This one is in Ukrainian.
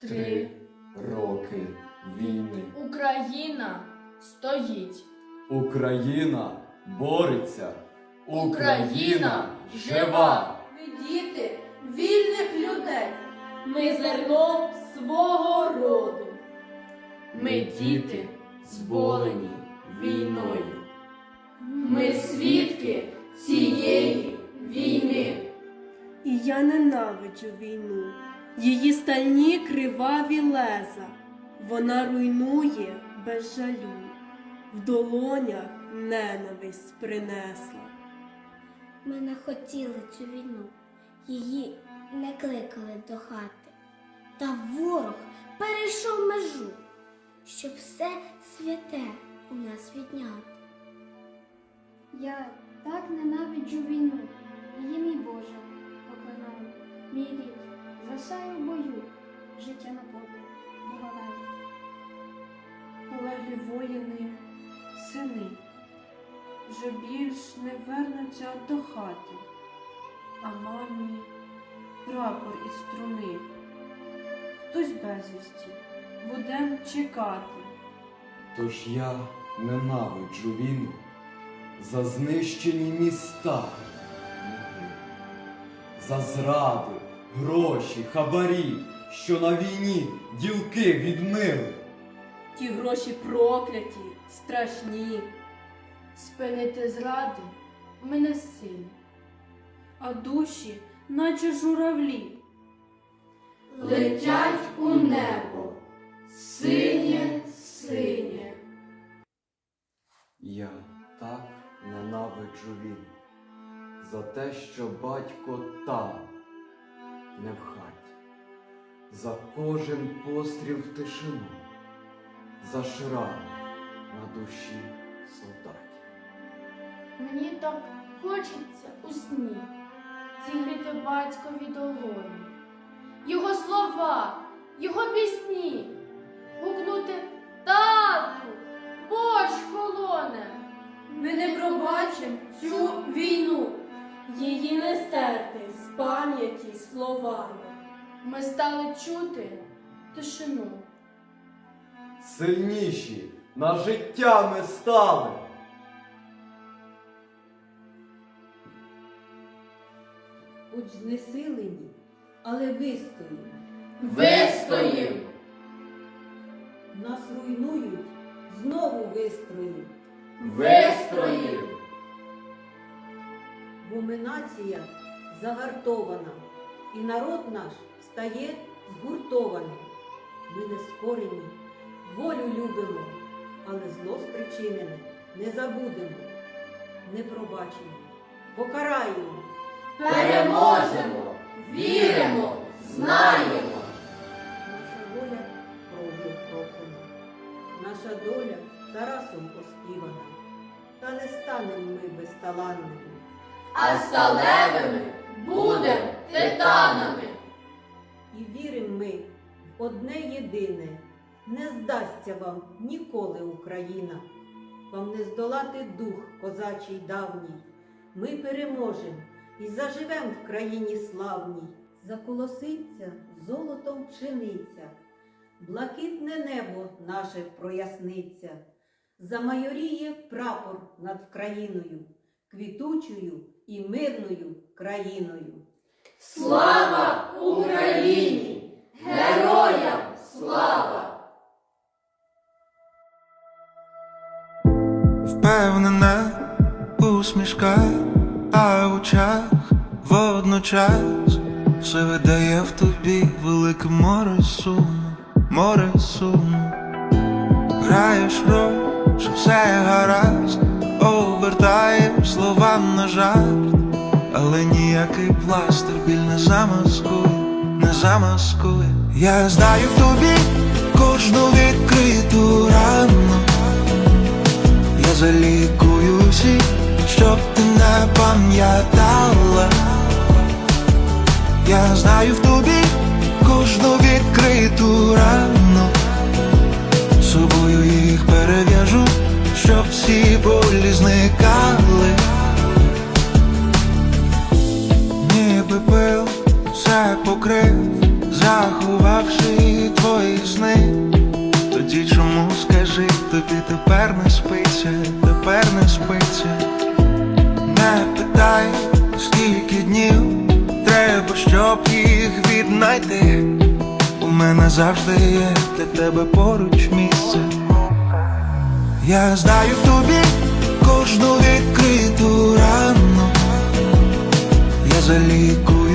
Три роки війни. Україна стоїть. Україна бореться. Україна жива. Ми діти вільних людей. Ми зерно свого роду. Ми діти, зболені війною. Ми свідки цієї війни. І я ненавиджу війну. Її стальні криваві леза. Вона руйнує без жалю. В долонях ненависть принесла. Ми не хотіли цю війну, її не кликали до хати. Та ворог перейшов межу, щоб все святе у нас відняти. Я так ненавиджу війну, її мій Боже, поклинаю. Мій рід, засаю в бою, життя на полі, догадаю. Полеглі воїни, сини, вже більш не вернуться до хати, а мамі прапор із струни. Хтось безвісті, будем чекати. Тож я ненавиджу війну. За знищені міста, за зраду, гроші, хабарі, що на війні ділки відмили. Ті гроші прокляті, страшні, Спинити зради ми не силі. а душі, наче журавлі. Летять у небо, синє, синє. Я так ненавиджу війну за те, що батько там, не в хаті, за кожен постріл в тишину, за шрами на душі солдатів. Мені так хочеться у сні зігріти батькові долоні, його слова, його пісні, не стерти з пам'яті словами. Ми стали чути тишину. Сильніші на життя ми стали. Хоч знесилені, але вистоїмо. Вистоїм! Нас руйнують, знову вистроїмо. Вистроїм! Бо загартована, і народ наш стає згуртованим. Ми не скорені, волю любимо, але зло спричинене не забудемо, не пробачимо, покараємо. Переможемо! Віримо! Знаємо! Наша воля кров'ю проклана, наша доля Тарасом оспівана, та не станемо ми безталанними. А сталевими будем титанами! І віримо ми в одне єдине, не здасться вам ніколи Україна, вам не здолати дух козачий давній. Ми переможем і заживем в країні славній. Заколоситься золотом пшениця, блакитне небо наше проясниться, замайоріє прапор над країною, квітучою і мирною країною. Слава Україні! Героям слава! Впевнена усмішка, а в очах водночас все видає в тобі велике море суму, море суму. Граєш роль, словам на жарт, але ніякий пластир біль не замаскує, не замаскує. Я знаю в тобі кожну відкриту рану. Я залікую всі, щоб ти не пам'ятала. Я знаю в тобі кожну відкриту рану. Всі болі зникали. Ніби пил все покрив, заховавши твої сни. Тоді чому скажи, тобі тепер не спиться, тепер не спиться. Не питай, скільки днів треба, щоб їх віднайти. У мене завжди є для тебе поруч місце. Я знаю в тобі кожну відкриту рану. Я залікую